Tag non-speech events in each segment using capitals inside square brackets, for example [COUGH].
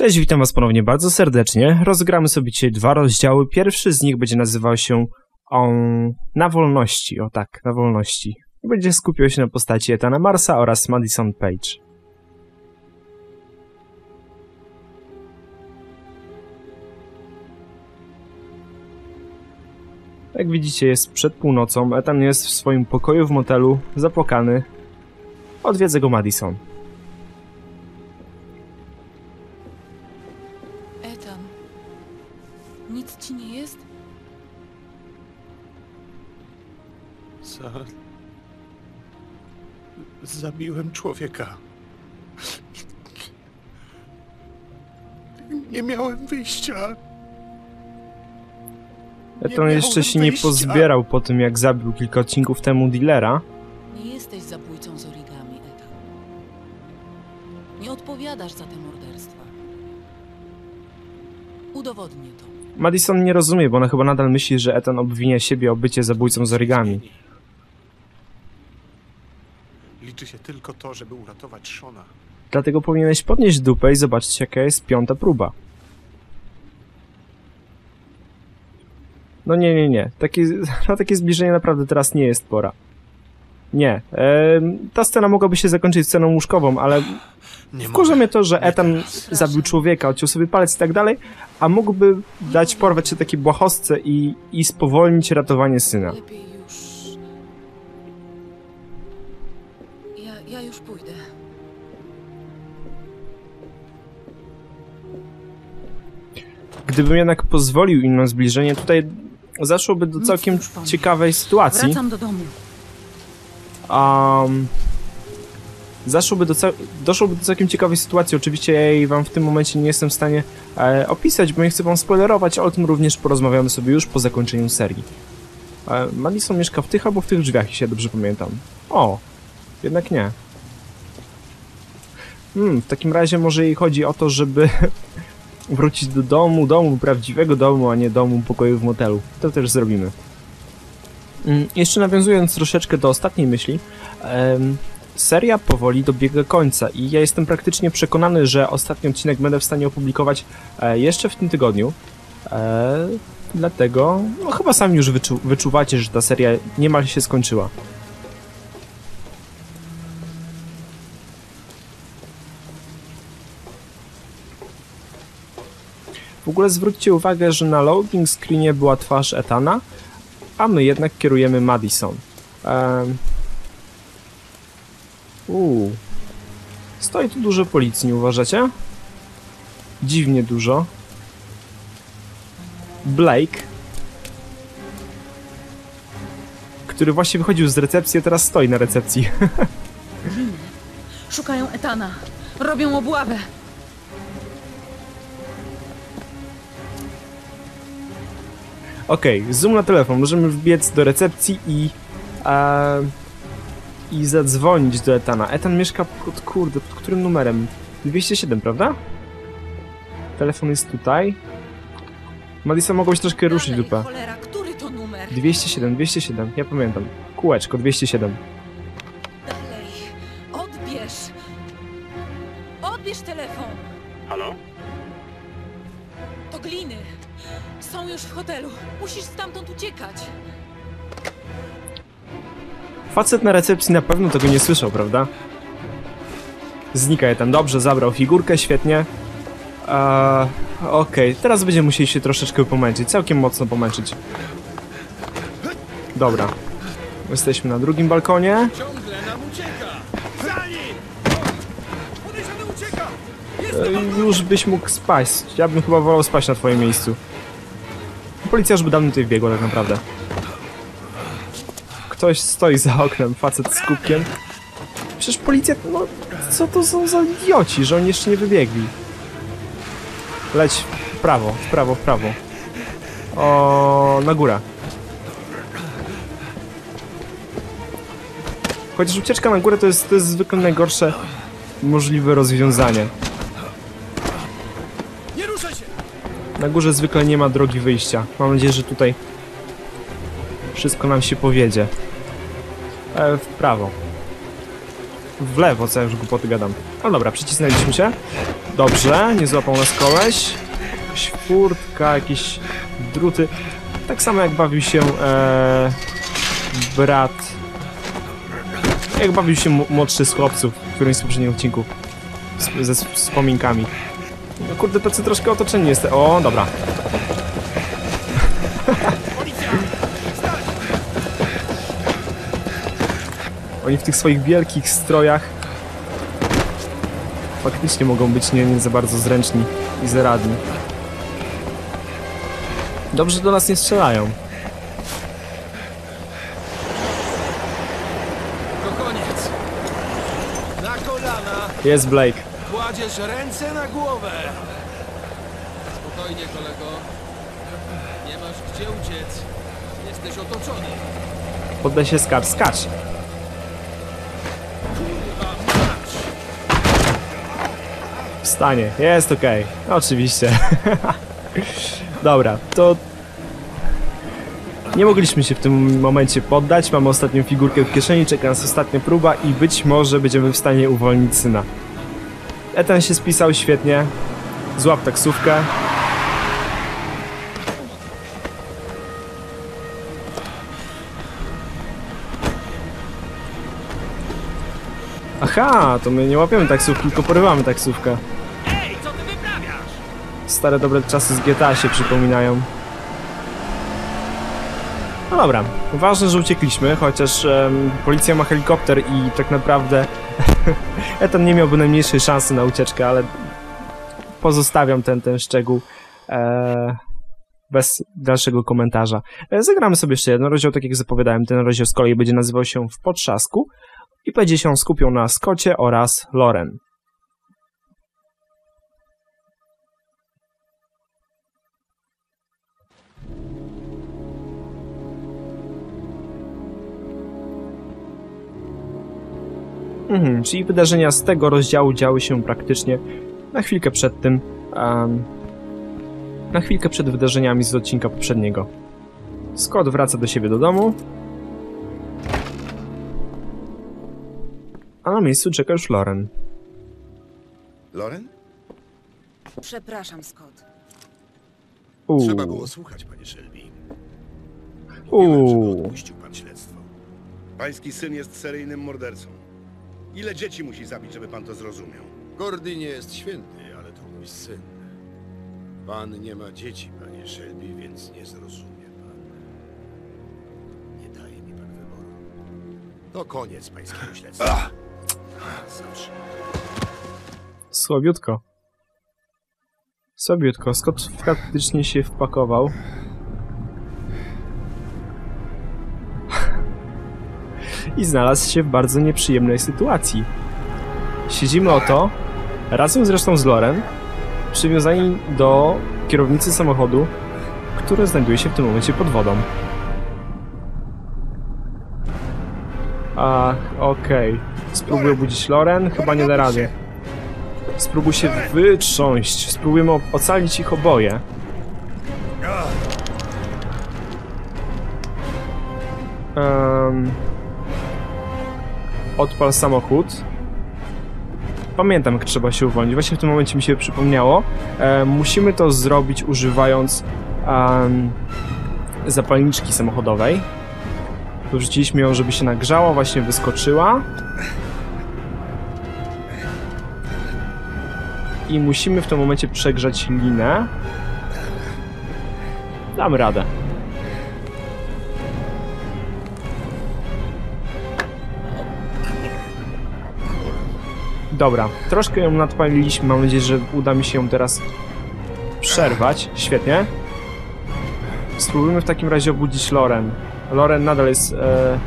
Cześć, witam was ponownie bardzo serdecznie. Rozgramy sobie dzisiaj dwa rozdziały. Pierwszy z nich będzie nazywał się on... Na wolności, o tak, na wolności. I będzie skupiał się na postaci Etana Marsa oraz Madison Page. Jak widzicie, jest przed północą. Etan jest w swoim pokoju w motelu, zapłakany. Odwiedzę go Madison. Za... Zabiłem człowieka. Nie miałem wyjścia. Miałem jeszcze się nie wyjścia. pozbierał po tym, jak zabił kilka odcinków temu dealera. Nie jesteś zabójcą z origami, Etan. Nie odpowiadasz za te morderstwa. Udowodnię to. Madison nie rozumie, bo ona chyba nadal myśli, że Ethan obwinia siebie o bycie zabójcą z origami. Liczy się tylko to, żeby uratować Shona. Dlatego powinieneś podnieść dupę i zobaczyć, jaka jest piąta próba. No nie, nie, nie. Takie, [LAUGHS] na takie zbliżenie naprawdę teraz nie jest pora. Nie. em, ta scena mogłaby się zakończyć sceną łóżkową, ale Nie wkurza mnie to, że Ethan zabił człowieka, odciął sobie palec i tak dalej, a mógłby dać porwać się takiej błahostce i, i spowolnić ratowanie syna. Gdybym jednak pozwolił im na zbliżenie, tutaj zaszłoby do całkiem ciekawej sytuacji. Wracam do domu. Um, zaszłoby do doszłoby do całkiem ciekawej sytuacji. Oczywiście ja jej wam w tym momencie nie jestem w stanie e, opisać, bo nie chcę wam spoilerować, ale o tym również porozmawiamy sobie już po zakończeniu serii. E, Madison mieszka w tych albo w tych drzwiach, jeśli ja dobrze pamiętam. O, jednak nie. Hmm, w takim razie może jej chodzi o to, żeby wrócić do domu, domu, prawdziwego domu, a nie domu pokoju w motelu. To też zrobimy. Mm, Jeszcze nawiązując troszeczkę do ostatniej myśli, seria powoli dobiega końca i ja jestem praktycznie przekonany, że ostatni odcinek będę w stanie opublikować e, jeszcze w tym tygodniu. E, dlatego, no chyba sami już wyczu wyczuwacie, że ta seria niemal się skończyła. Ogóle zwróćcie uwagę, że na loading screenie była twarz Etana, a my jednak kierujemy Madison. Um, Uuu. Stoi tu dużo policji, nie uważacie? Dziwnie dużo. Blake, który właśnie wychodził z recepcji, a teraz stoi na recepcji. [LAUGHS] Szukają Etana. Robią obławę. Okej, zoom na telefon. Możemy wbiec do recepcji i. I zadzwonić do Etana. Etan mieszka pod kurde, pod którym numerem? 207, prawda? Telefon jest tutaj. Madison mogłabyś troszkę ruszyć dupę. Cholera, który to numer? 207, 207, ja pamiętam. Kółeczko, 207. Facet na recepcji na pewno tego nie słyszał, prawda? Znika Etan. Dobrze, zabrał figurkę, świetnie. Eee, Okej, teraz będziemy musieli się troszeczkę pomęczyć. Całkiem mocno pomęczyć. Dobra. Jesteśmy na drugim balkonie. Ciągle nam ucieka! Za nim! Podejrzany ucieka! E, już byś mógł spaść. Ja bym chyba wolał spaść na twoim miejscu. Policja już by dawno tutaj wbiegła tak naprawdę. Ktoś stoi za oknem, facet z kubkiem. Przecież policja, no co to są za idioci, że oni jeszcze nie wybiegli. Leć w prawo, w prawo, w prawo. O, na górę. Chociaż ucieczka na górę to jest, to jest zwykle najgorsze możliwe rozwiązanie. Na górze zwykle nie ma drogi wyjścia. Mam nadzieję, że tutaj wszystko nam się powiedzie. E, w prawo. w lewo, co ja już głupoty gadam. No dobra, przycisnęliśmy się. Dobrze, nie złapał nas koleś. Jakaś furtka, jakieś druty. Tak samo jak bawił się e, brat... Jak bawił się młodszy z chłopców w którymś z poprzednich odcinków. Z, ze wspominkami. No kurde, tacy troszkę otoczeni jest. O, dobra. Oni w tych swoich wielkich strojach faktycznie mogą być nie, nie za bardzo zręczni i zaradni. Dobrze, do nas nie strzelają. To koniec. Na kolana. Jest Blake. Kładziesz ręce na głowę. Spokojnie, kolego. Nie masz gdzie uciec. Jesteś otoczony. Poddaj się skacz, skacz. Wstanie. Jest okej. Oczywiście. [LAUGHS] Dobra, to... Nie mogliśmy się w tym momencie poddać. Mamy ostatnią figurkę w kieszeni, czeka nas ostatnia próba i być może będziemy w stanie uwolnić syna. Ethan się spisał świetnie. Złap taksówkę. Aha, to my nie łapiemy taksówki, tylko porywamy taksówkę. Ej, co ty wyprawiasz? Stare dobre czasy z GTA się przypominają. No dobra, ważne, że uciekliśmy, chociaż em, policja ma helikopter i tak naprawdę [LAUGHS] Etan nie miałby najmniejszej szansy na ucieczkę, ale pozostawiam ten, ten szczegół e, bez dalszego komentarza. E, zagramy sobie jeszcze jeden rozdział, tak jak zapowiadałem, ten rozdział z kolei będzie nazywał się W Potrzasku i będzie się on skupiał na Scottie oraz Loren. Mhm, czyli wydarzenia z tego rozdziału działy się praktycznie na chwilkę przed tym. em, na chwilkę przed wydarzeniami z odcinka poprzedniego. Scott wraca do siebie do domu. Na miejscu czeka już Loren. Loren? Przepraszam, Scott. Uuu. Trzeba było słuchać, panie Shelby. Mówiłem, żeby Uuu. odpuścił pan śledztwo. Pański syn jest seryjnym mordercą. Ile dzieci musi zabić, żeby pan to zrozumiał? Gordy nie jest święty, ale to mój syn. Pan nie ma dzieci, panie Shelby, więc nie zrozumie pan. Nie daje mi pan wyboru. To koniec pańskiego śledztwa. Słabiutko. Słabiutko. Scott faktycznie się wpakował. I znalazł się w bardzo nieprzyjemnej sytuacji. Siedzimy oto, razem zresztą z Loren, przywiązani do kierownicy samochodu, który znajduje się w tym momencie pod wodą. Ach, okej. Spróbuję obudzić Loren, chyba nie da rady. Spróbuj się wytrząść. Spróbujemy ocalić ich oboje. Um, odpal samochód. Pamiętam, jak trzeba się uwolnić. Właśnie w tym momencie mi się przypomniało. E, musimy to zrobić używając em, zapalniczki samochodowej. Wrzuciliśmy ją, żeby się nagrzała, właśnie wyskoczyła. i musimy w tym momencie przegrzać linę. Damy radę. Dobra, troszkę ją nadpaliliśmy, mam nadzieję, że uda mi się ją teraz przerwać. Świetnie. Spróbujmy w takim razie obudzić Loren. Loren nadal jest... E...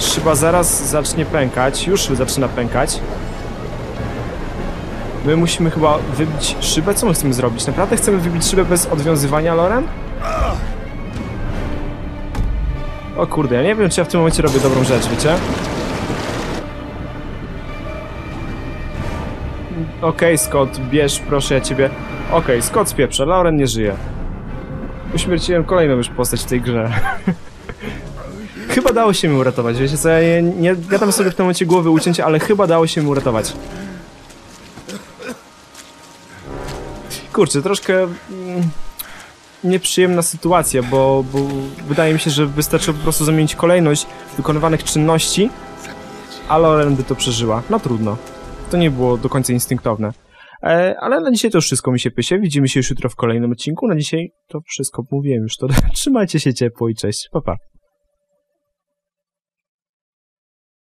Szyba zaraz zacznie pękać, już zaczyna pękać. My musimy chyba wybić szybę? Co my chcemy zrobić? Naprawdę chcemy wybić szybę bez odwiązywania, Loren? O kurde, ja nie wiem, czy ja w tym momencie robię dobrą rzecz, wiecie? Okej, Scott, bierz, proszę ja ciebie. Okej, Scott spieprza, Lauren nie żyje. Uśmierciłem kolejną już postać w tej grze. [LAUGHS] chyba dało się mi uratować, wiecie co, ja nie, gadam sobie w tym momencie głowy uciąć, ale chyba dało się mi uratować. Kurczę, troszkę mm, nieprzyjemna sytuacja, bo, bo wydaje mi się, że wystarczy po prostu zamienić kolejność wykonywanych czynności, a Loren by to przeżyła. No trudno. To nie było do końca instynktowne. E, ale na dzisiaj to już wszystko mi się pysie. Widzimy się już jutro w kolejnym odcinku. Na dzisiaj to wszystko mówiłem już. To [LAUGHS] trzymajcie się ciepło i cześć. Pa, pa.